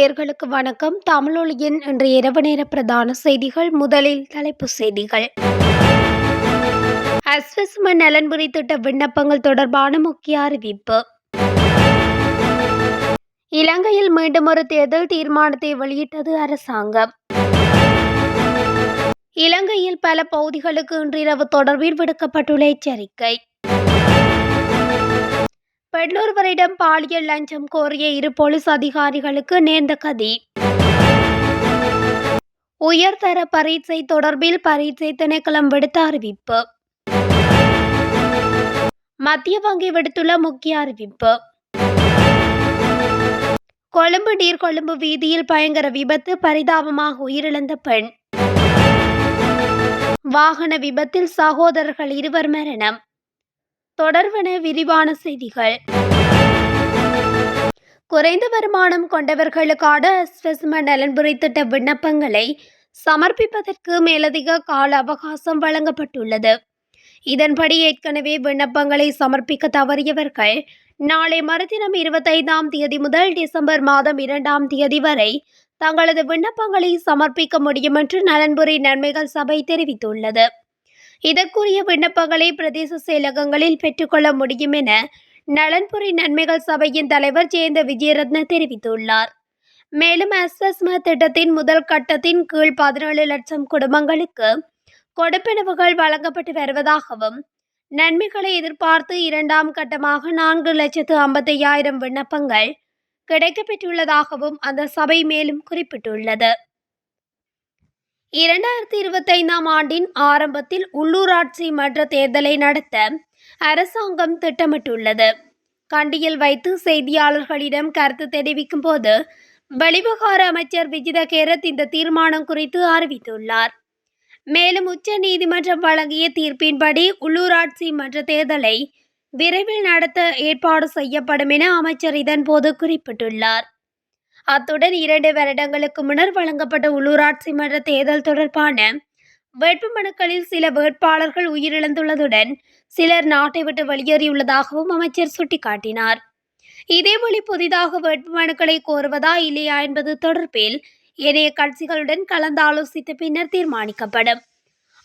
நேயர்களுக்கு வணக்கம். தமிழொலியின் இன்று இரவு நேர பிரதான செய்திகள். முதலில் தலைப்பு செய்திகள். அஸ்வசும நலன்புரி திட்ட விண்ணப்பங்கள் தொடர்பான முக்கிய அறிவிப்பு. இலங்கையில் மீண்டும் ஒரு தேர்தல் தீர்மானத்தை வெளியிட்டது அரசாங்கம். இலங்கையில் பல பகுதிகளுக்கு இன்றிரவு தொடர்பில் விடுக்கப்பட்டுள்ள எச்சரிக்கை. பெண்ணொருவரிடம் பாலியல் லஞ்சம் கோரிய இரு போலீஸ் அதிகாரிகளுக்கு நேர்ந்த கதி. உயர்தர பரீட்சை தொடர்பில் பரீட்சை திணைக்களம் விடுத்த அறிவிப்பு. மத்திய வங்கி விடுத்துள்ள முக்கிய அறிவிப்பு. கொழும்பு நீர்கொழும்பு வீதியில் பயங்கர விபத்து பரிதாபமாக உயிரிழந்த பெண். வாகன விபத்தில் சகோதரர்கள் இருவர் மரணம். தொடர்வன விரிவான செய்திகள். குறைந்த வருமானம் கொண்டவர்களுக்கான ஸ்வெஸ்ம நலன்புரை திட்ட விண்ணப்பங்களை சமர்ப்பிப்பதற்கு மேலதிக கால அவகாசம் வழங்கப்பட்டுள்ளது. இதன்படி ஏற்கனவே விண்ணப்பங்களை சமர்ப்பிக்க தவறியவர்கள் நாளை மறுதினம் இருபத்தைந்தாம் தேதி முதல் டிசம்பர் மாதம் இரண்டாம் தேதி வரை தங்களது விண்ணப்பங்களை சமர்ப்பிக்க முடியும் என்று நலன்புரி நன்மைகள் சபை தெரிவித்துள்ளது. இதற்குரிய விண்ணப்பங்களை பிரதேச செயலகங்களில் பெற்றுக்கொள்ள முடியும் என நலன்புரி நன்மைகள் சபையின் தலைவர் ஜெயந்த விஜயரத்ன தெரிவித்துள்ளார். மேலும் அஸ்வஸ்ம திட்டத்தின் முதல் கட்டத்தின் கீழ் பதினேழு லட்சம் குடும்பங்களுக்கு கொடுப்பனவுகள் வழங்கப்பட்டு வருவதாகவும் நன்மைகளை எதிர்பார்த்து இரண்டாம் கட்டமாக நான்கு லட்சத்து ஐம்பத்தையாயிரம் விண்ணப்பங்கள் கிடைக்கப்பெற்றுள்ளதாகவும் அந்த சபை மேலும் குறிப்பிட்டுள்ளது. இரண்டாயிரத்தி இருபத்தைந்தாம் ஆண்டின் ஆரம்பத்தில் உள்ளூராட்சி மன்ற தேர்தலை நடத்த அரசாங்கம் திட்டமிட்டுள்ளது. கண்டியில் வைத்து செய்தியாளர்களிடம் கருத்து தெரிவிக்கும் போது வெளிவிவகார அமைச்சர் விஜித கேரத் இந்த தீர்மானம் குறித்து அறிவித்துள்ளார். மேலும் உச்ச நீதிமன்றம் வழங்கிய தீர்ப்பின்படி உள்ளூராட்சி மன்ற தேர்தலை விரைவில் நடத்த ஏற்பாடு செய்யப்படும் என அமைச்சர் இதன்போது குறிப்பிட்டுள்ளார். அத்துடன் இரண்டு வருடங்களுக்கு முன்னர் வழங்கப்பட்ட உள்ளூராட்சி மன்ற தேர்தல் தொடர்பான வேட்புமனுக்களில் சில வேட்பாளர்கள் உயிரிழந்துள்ளதுடன் சிலர் நாட்டை விட்டு வெளியேறியுள்ளதாகவும் அமைச்சர் சுட்டிக்காட்டினார். இதேவழி புதிதாக வேட்புமனுக்களை கோருவதா இல்லையா என்பது தொடர்பில் ஏனைய கட்சிகளுடன் கலந்தாலோசித்த பின்னர் தீர்மானிக்கப்படும்.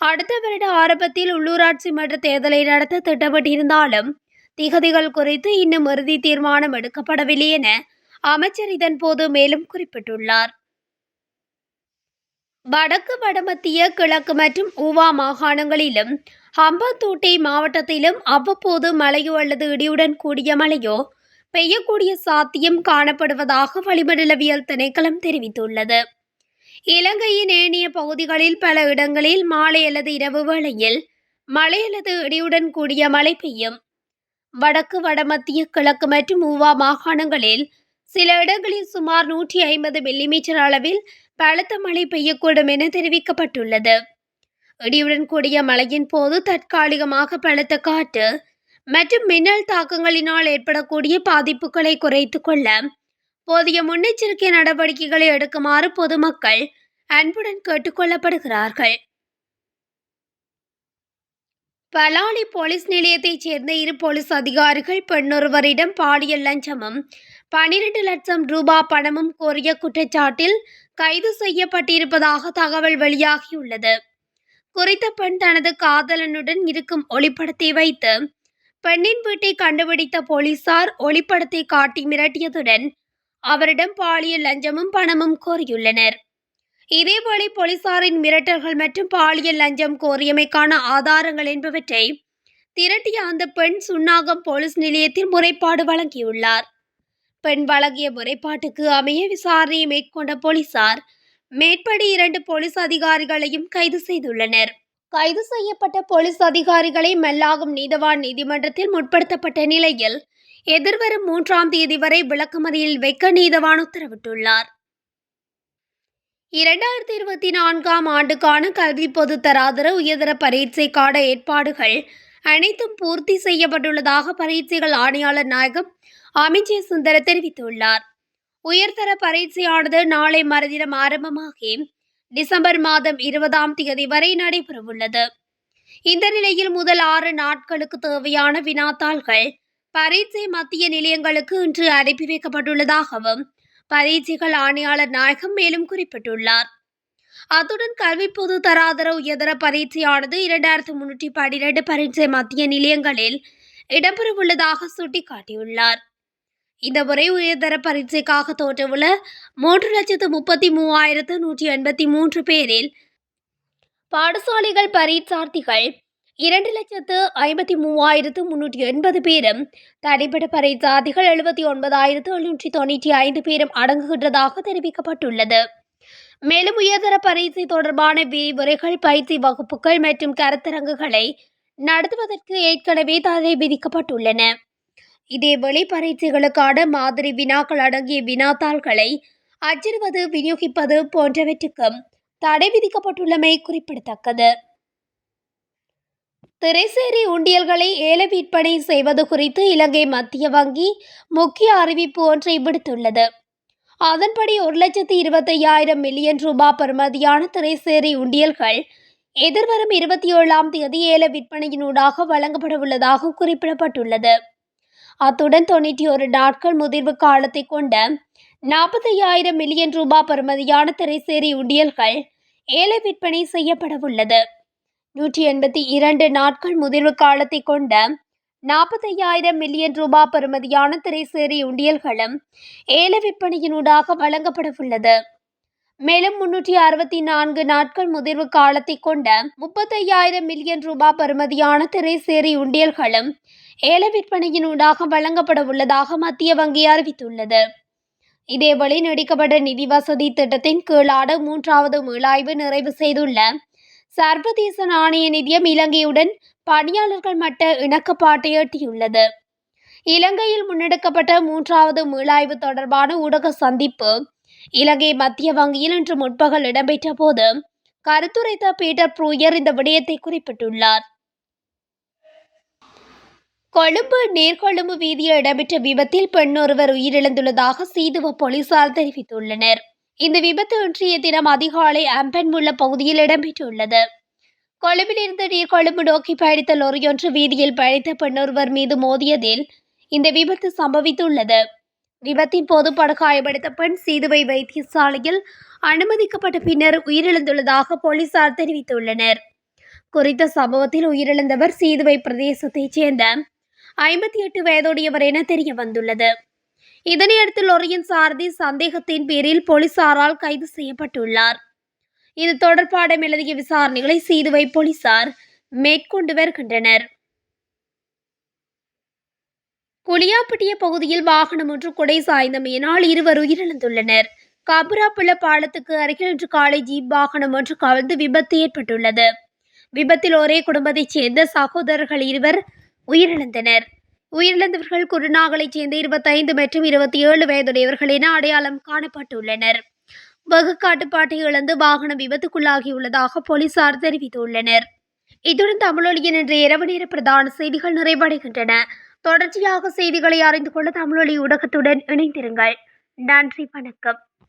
அடுத்த வருட ஆரம்பத்தில் உள்ளூராட்சி மன்ற தேர்தலை நடத்த திட்டமிட்டிருந்தாலும் திகதிகள் குறித்து இன்னும் இறுதி தீர்மானம் எடுக்கப்படவில்லை என அமைச்சர் இதன்போது மேலும் குறிப்பிட்டுள்ளார். வடக்கு வடமத்திய கிழக்கு மற்றும் ஊவா மாகாணங்களிலும் ஹம்பந்தோட்டை மாவட்டத்திலும் அவ்வப்போது மழையோ அல்லது இடியுடன் கூடிய மழையோ பெய்யக்கூடிய சாத்தியம் காணப்படுவதாக வளிமண்டலவியல் திணைக்களம் தெரிவித்துள்ளது. இலங்கையின் ஏனைய பகுதிகளில் பல இடங்களில் மாலை அல்லது இரவு வேளையில் மழை அல்லது இடியுடன் கூடிய மழை பெய்யும். வடக்கு வடமத்திய கிழக்கு மற்றும் ஊவா மாகாணங்களில் சில இடங்களில் சுமார் நூற்றி ஐம்பது மில்லிமீட்டர் அளவில் பலத்த மழை பெய்யக்கூடும் என தெரிவிக்கப்பட்டுள்ளது. இடியுடன் கூடிய மழையின் போது தற்காலிகமாக பலத்த காற்று மற்றும் மின்னல் தாக்கங்களினால் ஏற்படக்கூடிய பாதிப்புகளை குறைத்து கொள்ள போதிய முன்னெச்சரிக்கை நடவடிக்கைகளை எடுக்குமாறு பொதுமக்கள் அன்புடன் கேட்டுக்கொள்ளப்படுகிறார்கள் பலாலி போலீஸ் நிலையத்தைச் சேர்ந்த இரு போலீஸ் அதிகாரிகள் பெண்ணொருவரிடம் பாலியல் லஞ்சமும் பனிரெண்டு லட்சம் ரூபா பணமும் கோரிய குற்றச்சாட்டில் கைது செய்யப்பட்டிருப்பதாக தகவல் வெளியாகியுள்ளது. குறித்த பெண் தனது காதலனுடன் இருக்கும் ஒளிப்படத்தை வைத்து பெண்ணின் வீட்டை கண்டுபிடித்த போலீசார் ஒளிப்படத்தை காட்டி மிரட்டியதுடன் அவரிடம் பாலியல் லஞ்சமும் பணமும் கோரியுள்ளனர். இதேவேளை போலீசாரின் மிரட்டல்கள் மற்றும் பாலியல் லஞ்சம் கோரியமைக்கான ஆதாரங்கள் என்பவற்றை திரட்டிய அந்த பெண் சுன்னாகம் போலீஸ் நிலையத்தில் முறைப்பாடு வழங்கியுள்ளார். பெண் வழங்கிய முறைப்பாட்டுக்கு அமைய விசாரணையை மேற்கொண்ட போலீசார் மேற்படி இரண்டு போலீஸ் அதிகாரிகளையும் கைது செய்துள்ளனர். கைது செய்யப்பட்ட போலீஸ் அதிகாரிகளை மெல்லாகும் நீதவான் நீதிமன்றத்தில் முற்படுத்தப்பட்ட நிலையில் எதிர்வரும் மூன்றாம் தேதி வரை விளக்கமறியில் வைக்க நீதவான் உத்தரவிட்டுள்ளார். இரண்டாயிரத்தி இருபத்தி நான்காம் ஆண்டுக்கான கல்வி பொது தராதர உயர்தர பரீட்சைக்கான ஏற்பாடுகள் அனைத்தும் பூர்த்தி செய்யப்பட்டுள்ளதாக பரீட்சைகள் ஆணையாளர் நாயகம் அமிஜே சுந்தர தெரிவித்துள்ளார். உயர்தர பரீட்சையானது நாளை மறுதினம் ஆரம்பமாகி டிசம்பர் மாதம் இருபதாம் தேதி வரை நடைபெறவுள்ளது. இந்த நிலையில் முதல் ஆறு நாட்களுக்கு தேவையான வினாத்தாள்கள் பரீட்சை மத்திய நிலையங்களுக்கு இன்று அனுப்பி வைக்கப்பட்டுள்ளதாகவும் பரீட்சைகள் ஆணையாளர் நாயகம் மேலும் குறிப்பிட்டுள்ளார். அத்துடன் கல்வி பொது தராதர உயர்தர பரீட்சையானது இரண்டாயிரத்து முன்னூற்றி பன்னிரண்டு பரீட்சை மத்திய நிலையங்களில் இடம்பெறவுள்ளதாக சுட்டிக்காட்டியுள்ளார். இந்த முறை உயர்தர பரீட்சைக்காக தோற்றவுள்ள மூன்று லட்சத்து முப்பத்தி மூவாயிரத்து நூற்றி எண்பத்தி மூன்று பேரில் பாடசாலைகள் பரீட்சார்த்திகள் இரண்டு லட்சத்து ஐம்பத்தி மூவாயிரத்து முன்னூற்றி எண்பது பேரும் தனிப்பட்ட பரீட்சார்த்திகள் எழுபத்தி ஒன்பதாயிரத்து எழுநூற்றி தொண்ணூற்றி ஐந்து பேரும் அடங்குகின்றதாக தெரிவிக்கப்பட்டுள்ளது. மேலும் உயர்தர பரீட்சை தொடர்பான விரிவுரைகள் பயிற்சி வகுப்புகள் மற்றும் கருத்தரங்குகளை நடத்துவதற்கு ஏற்கனவே தடை விதிக்கப்பட்டுள்ளன. இதேவேளை பரீட்சைகளுக்கான மாதிரி வினாக்கள் அடங்கிய வினாத்தாள்களை அச்சிடுவது விநியோகிப்பது போன்றவற்றுக்கும் தடை விதிக்கப்பட்டுள்ளமை குறிப்பிடத்தக்கது. திரைசேரி உண்டியல்களை ஏல விற்பனை செய்வது குறித்து இலங்கை மத்திய வங்கி முக்கிய அறிவிப்பு ஒன்றை விடுத்துள்ளது. அதன்படி ஒரு லட்சத்தி இருபத்தையாயிரம் மில்லியன் ரூபாய் பெறுமதியான திரைசேரி உண்டியல்கள் எதிர்வரும் இருபத்தி ஏழாம் தேதி ஏல விற்பனையினூடாக வழங்கப்பட உள்ளதாக குறிப்பிடப்பட்டுள்ளது. அத்துடன் தொண்ணூற்றி ஒரு நாட்கள் முதிர்வு காலத்தை கொண்ட நாற்பத்தையாயிரம் மில்லியன் ரூபாய் பெறுமதியான திரைசேரி உண்டியல்கள் ஏல விற்பனை செய்யப்படவுள்ளது நூற்றி எண்பத்தி இரண்டு நாட்கள் முதிர்வு காலத்தை கொண்ட நாற்பத்தையாயிரம் மில்லியன் ரூபாய் பெறுமதியான திரைசேரி உண்டியல்களும் ஏல விற்பனையினூடாக வழங்கப்பட உள்ளது மேலும் முன்னூற்றி அறுபத்தி நான்கு நாட்கள் முதிர்வு காலத்தை கொண்ட முப்பத்தையாயிரம் மில்லியன் ரூபாய் பெறுமதியான திரைசேரி உண்டியல்களும் ஏல விற்பனையினூடாக வழங்கப்பட உள்ளதாக மத்திய வங்கி அறிவித்துள்ளது. இதேவழி நீடிக்கப்பட்ட நிதி வசதி திட்டத்தின் கீழான மூன்றாவது மீளாய்வு நிறைவு செய்துள்ள சர்வதேச நாணய நிதியம் இலங்கையுடன் பணியாளர்கள் மட்ட இணக்கப்பாட்டை எட்டியுள்ளது. இலங்கையில் முன்னெடுக்கப்பட்ட மூன்றாவது மீளாய்வு தொடர்பான ஊடக சந்திப்பு இலங்கை மத்திய வங்கியில் இன்று முற்பகல் இடம்பெற்ற போது கருத்துரைத்த பீட்டர் ப்ரூயர் இந்த விடயத்தை குறிப்பிட்டுள்ளார். கொழும்பு நீர்கொழும்பு வீதியில் இடம்பெற்ற விபத்தில் பெண் ஒருவர் உயிரிழந்துள்ளதாக சீதுவ போலீசார் தெரிவித்துள்ளனர். இந்த விபத்து இன்றைய தினம் அதிகாலை அம்பன்முள்ள பகுதியில் இடம்பெற்றுள்ளது. கொழும்பிலிருந்து நீர்கொழும்பு நோக்கி பயணித்த லொரியொன்று வீதியில் பயணித்த பெண்ணொருவர் மீது மோதியதில் இந்த விபத்து சம்பவித்துள்ளது. விபத்தின் போது படுகாயமடைந்த பெண் சீதுவை வைத்தியசாலையில் அனுமதிக்கப்பட்ட பின்னர் உயிரிழந்துள்ளதாக போலீசார் தெரிவித்துள்ளனர். குறித்த சம்பவத்தில் உயிரிழந்தவர் சீதுவை பிரதேசத்தைச் சேர்ந்த ஐம்பத்தி எட்டு வயதுடையவர் என தெரிய வந்துள்ளது இதனையடுத்து லொரியின் சாரதி சந்தேகத்தின் பேரில் போலீசாரால் கைது செய்யப்பட்டுள்ளார். இது தொடர்பான மேலதிக விசாரணைகளை சீதுவை போலீசார் மேற்கொண்டு வருகின்றனர் குளியாப்பட்டிய பகுதியில் வாகனம் ஒன்று கொடை சாய்ந்தமையினால் இருவர் உயிரிழந்துள்ளனர். காபுராப்புள்ள பாலத்துக்கு அருகில் இன்று காலை ஜீப் வாகனம் ஒன்று கவிழ்ந்து விபத்து ஏற்பட்டுள்ளது. விபத்தில் ஒரே குடும்பத்தைச் சேர்ந்த சகோதரர்கள் இருவர் உயிரிழந்தனர். உயிரிழந்தவர்கள் குருநாகலைச் சேர்ந்த இருபத்தைந்து மற்றும் இருபத்தி ஏழு வயதுடையவர்கள் என அடையாளம் காணப்பட்டுள்ளனர். வகுக்காட்டுப்பாட்டை இழந்து வாகனம் விபத்துக்குள்ளாகியுள்ளதாக போலீசார் தெரிவித்துள்ளனர். இத்துடன் தமிழொலியின் இன்று இரவு நேர பிரதான செய்திகள் நிறைவடைகின்றன. தொடர்ச்சியாக செய்திகளை அறிந்து கொள்ள தமிழொலி ஊடகத்துடன் இணைந்திருங்கள். நன்றி வணக்கம்.